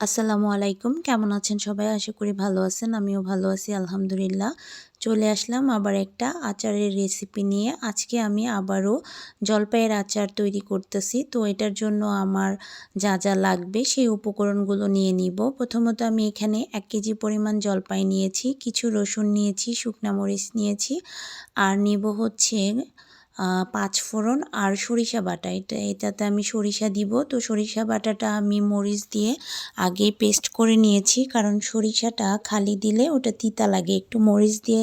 আসসালামু আলাইকুম। কেমন আছেন সবাই? আশা করি ভালো আছেন, আমিও ভালো আছি, আলহামদুলিল্লাহ। চলে আসলাম আবার একটা আচারের রেসিপি নিয়ে। আজকে আমি আবারও জলপাইয়ের আচার তৈরি করতেছি। তো এটার জন্য আমার যা যা লাগবে সেই উপকরণগুলো নিয়ে নিব। প্রথমত আমি এখানে এক কেজি পরিমাণ জলপাই নিয়েছি, কিছু রসুন নিয়েছি, শুকনা মরিচ নিয়েছি, আর নিব হচ্ছে পাঁচ ফোড়ন আর সরিষা বাটা। এটা, এটাতে আমি সরিষা দিব। তো সরিষা বাটাটা আমি মরিচ দিয়ে আগে পেস্ট করে নিয়েছি। কারণ সরিষাটা খালি দিলে ওটা তিতা লাগে। একটু মরিচ দিয়ে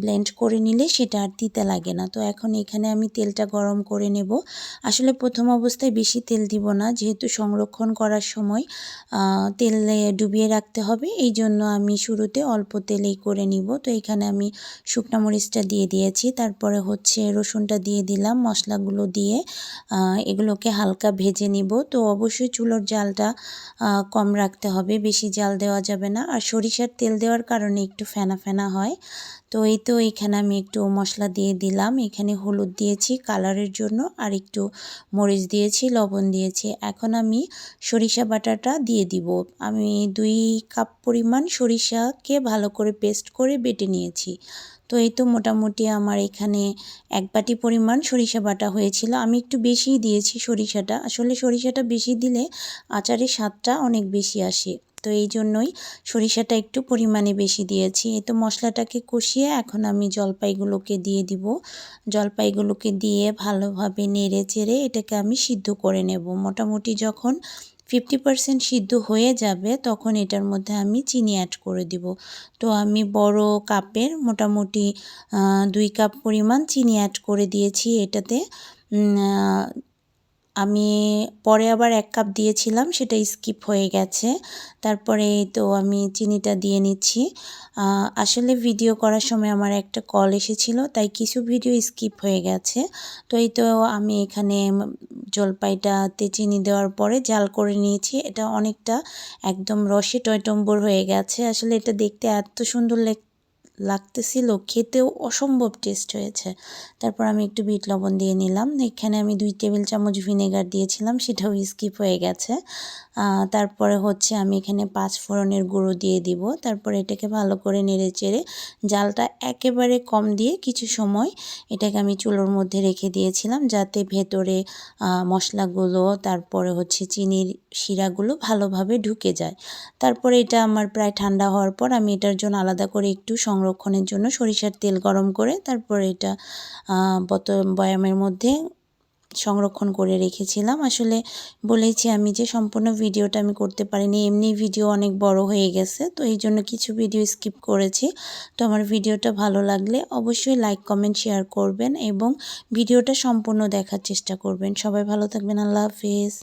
ব্লেন্ড করে নিলে সেটা আর তিতা লাগে না। তো এখন এখানে আমি তেলটা গরম করে নেব। আসলে প্রথম অবস্থায় বেশি তেল দিব না। যেহেতু সংরক্ষণ করার সময় তেলে ডুবিয়ে রাখতে হবে। এই জন্য আমি শুরুতে অল্প তেলেই করে নিব। তো এখানে আমি শুকনো মরিচটা দিয়ে দিয়েছি। তারপরে হচ্ছে রসুনটা দিয়ে দিলাম মশলাগুলো দিয়ে। এগুলোকে হালকা ভেজে নিব। তো অবশ্যই চুলোর জালটা কম রাখতে হবে। বেশি জাল দেওয়া যাবে না। আর সরিষার তেল দেওয়ার কারণে একটু ফেনা ফেনা হয়। তো এই তো এখানে আমি একটু মশলা দিয়ে দিলাম। এখানে হলুদ দিয়েছি কালারের জন্য। আর একটু মরিচ দিয়েছি, লবণ দিয়েছি। এখন আমি সরিষা বাটাটা দিয়ে দিব। আমি দুই কাপ পরিমাণ সরিষাকে ভালো করে পেস্ট করে বেটে নিয়েছি। তো এই তো মোটামুটি আমার এখানে এক বাটি পরিমাণ সরিষা বাটা হয়েছিল। আমি একটু বেশিই দিয়েছি সরিষাটা। আসলে সরিষাটা বেশি দিলে আচারের স্বাদটা অনেক বেশি আসে। তো এই জন্যই সরিষাটা একটু পরিমাণে বেশি দিয়েছি। এই তো মশলাটাকে কষিয়ে এখন আমি জলপাইগুলোকে দিয়ে দিব। জলপাইগুলোকে দিয়ে ভালোভাবে নেড়ে চেড়ে এটাকে আমি সিদ্ধ করে নেব। মোটামুটি যখন ফিফটি পারসেন্ট সিদ্ধ হয়ে যাবে তখন এটার মধ্যে আমি চিনি অ্যাড করে দিব। তো আমি বড় কাপের মোটামুটি দুই কাপ পরিমাণ চিনি অ্যাড করে দিয়েছি। এটাতে আমি পরে আবার এক কাপ দিয়েছিলাম, সেটা স্কিপ হয়ে গেছে। তারপরে তো আমি চিনিটা দিয়ে নিচ্ছি। আসলে ভিডিও করার সময় আমার একটা কল এসেছিল, তাই কিছু ভিডিও স্কিপ হয়ে গেছে। তো এই তো আমি এখানে জলপাইটাতে চিনি দেওয়ার পরে জাল করে নিয়েছি। এটা অনেকটা একদম রসে টয়টম্বর হয়ে গেছে। আসলে এটা দেখতে এত সুন্দর লাগতেছিল, খেতেও অসম্ভব টেস্ট হয়েছে। তারপর আমি একটু বিট লবণ দিয়ে নিলাম। এখানে আমি দুই টেবিল চামচ ভিনেগার দিয়েছিলাম, সেটাও স্কিপ হয়ে গেছে। তারপরে হচ্ছে আমি এখানে পাঁচ ফোড়নের গুঁড়ো দিয়ে দিব। তারপরে এটাকে ভালো করে নেড়ে চেড়ে জালটা একেবারে কম দিয়ে কিছু সময় এটাকে আমি চুলোর মধ্যে রেখে দিয়েছিলাম, যাতে ভেতরে মশলাগুলো, তারপরে হচ্ছে চিনির শিরাগুলো ভালোভাবে ঢুকে যায়। তারপরে এটা আমার প্রায় ঠান্ডা হওয়ার পর আমি এটার জন্য আলাদা করে একটু সংরক্ষণের জন্য সরিষার তেল গরম করে তারপরে এটা বত বয়ামের মধ্যে সংরক্ষণ করে রেখেছিলাম। আসলে বলেছি আমি যে সম্পূর্ণ ভিডিওটা আমি করতে পারিনি, এমনি ভিডিও অনেক বড় হয়ে গেছে, তো এই জন্য কিছু ভিডিও স্কিপ করেছি। তো আমার ভিডিওটা ভালো লাগলে অবশ্যই লাইক, কমেন্ট, শেয়ার করবেন এবং ভিডিওটা সম্পূর্ণ দেখার চেষ্টা করবেন। সবাই ভালো থাকবেন, আল্লাহ হাফিজ।